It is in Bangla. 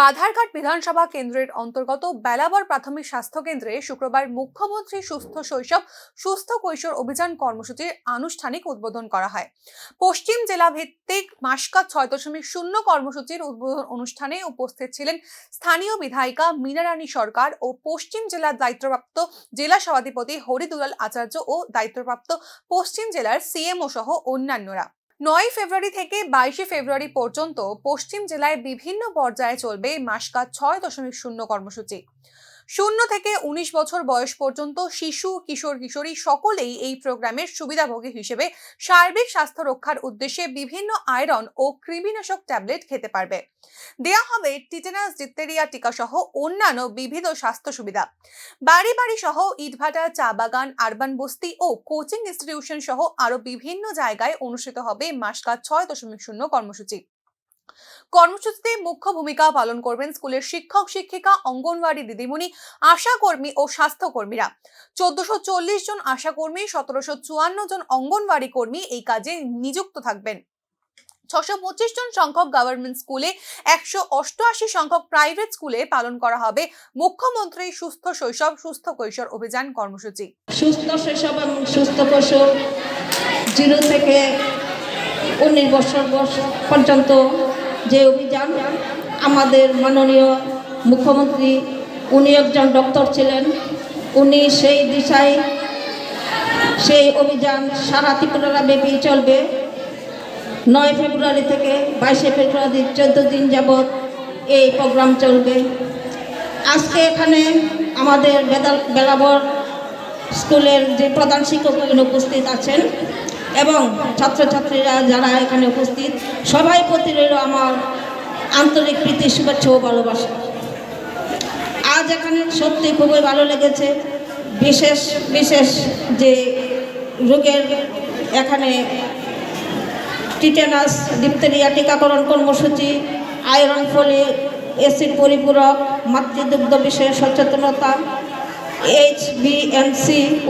বাধারঘাট বিধানসভা কেন্দ্রের অন্তর্গত বেলাবর প্রাথমিক স্বাস্থ্য কেন্দ্রে শুক্রবার মুখ্যমন্ত্রী সুস্থ শৈশব, সুস্থ কৈশোর অভিযান কর্মসূচির আনুষ্ঠানিক উদ্বোধন করা হয়। পশ্চিম জেলা ভিত্তিক মাসকাত ছয় দশমিক শূন্য কর্মসূচির উদ্বোধন অনুষ্ঠানে উপস্থিত ছিলেন স্থানীয় বিধায়িকা মীনারানী সরকার ও পশ্চিম জেলার দায়িত্বপ্রাপ্ত জেলা সভাধিপতি হরিদুলাল আচার্য ও দায়িত্বপ্রাপ্ত পশ্চিম জেলার সিএমও সহ অন্যান্যরা। নয় ফেব্রুয়ারি থেকে বাইশে ফেব্রুয়ারি পর্যন্ত পশ্চিম জেলায় বিভিন্ন পর্যায়ে চলবে মাসকা ছয় দশমিক শূন্য কর্মসূচি। শূন্য থেকে উনিশ বছর বয়স পর্যন্ত শিশু, কিশোর, কিশোরী সকলেই এই প্রোগ্রামের সুবিধাভোগী হিসেবে সার্বিক স্বাস্থ্য রক্ষার উদ্দেশ্যে বিভিন্ন আয়রন ও কৃমিনাশক ট্যাবলেট খেতে পারবে। দেয়া হবে টিটেনাস, ডিপথেরিয়া টিকা সহ অন্যান্য বিবিধ স্বাস্থ্য সুবিধা। বাড়ি বাড়ি সহ ইটভাটা, চা বাগান, আরবান বস্তি ও কোচিং ইনস্টিটিউশন সহ আরও বিভিন্ন জায়গায় অনুষ্ঠিত হবে মাসকাত ছয় দশমিক শূন্য কর্মসূচি। কর্মসূচিতে মুখ্য ভূমিকা পালন করবেন স্কুলের শিক্ষক, শিক্ষিকা, অঙ্গনওয়াড়ি দিদিমণি, আশাকর্মী ও স্বাস্থ্যকর্মীরা। চোদ্দশো চল্লিশ জন আশাকর্মী, সতেরোশো চুয়ান্ন জন অঙ্গনওয়াড়ি কর্মী এই কাজে নিযুক্ত থাকবেন। ছশো পঁচিশ জন সংখ্যক গভর্নমেন্ট স্কুলে, একশো অষ্টআশি সংখ্যক প্রাইভেট স্কুলে পালন করা হবে। মুখ্যমন্ত্রী সুস্থ শৈশব, সুস্থ কৈশোর অভিযান কর্মসূচি। সুস্থ শৈশব এবং সুস্থ পশু জিরো থেকে উনিশ বছর বয়স পর্যন্ত যে অভিযান, আমাদের মাননীয় মুখ্যমন্ত্রী, উনি একজন ডক্টর ছিলেন। উনি সেই দিশায় সেই অভিযান সারা ত্রিপুরা ব্যাপী চলবে। নয় ফেব্রুয়ারি থেকে বাইশে ফেব্রুয়ারি চোদ্দ দিন যাবৎ এই প্রোগ্রাম চলবে। আজকে এখানে আমাদের বেদাল বেলাবর স্কুলের যে প্রধান শিক্ষক উপস্থিত আছেন। এবং ছাত্রছাত্রীরা যারা এখানে উপস্থিত, সবাই প্রতি রইল আমার আন্তরিক প্রীতি, শুভেচ্ছা ও ভালোবাসা। আজ এখানে সত্যি খুবই ভালো লেগেছে। বিশেষ বিশেষ যে রোগের এখানে টিটেনাস, ডিপথেরিয়া টিকাকরণ কর্মসূচি, আয়রন ফলি, অ্যাসিড পরিপূরক, মাতৃদুগ্ধ বিষয়ে সচেতনতা এইচ বি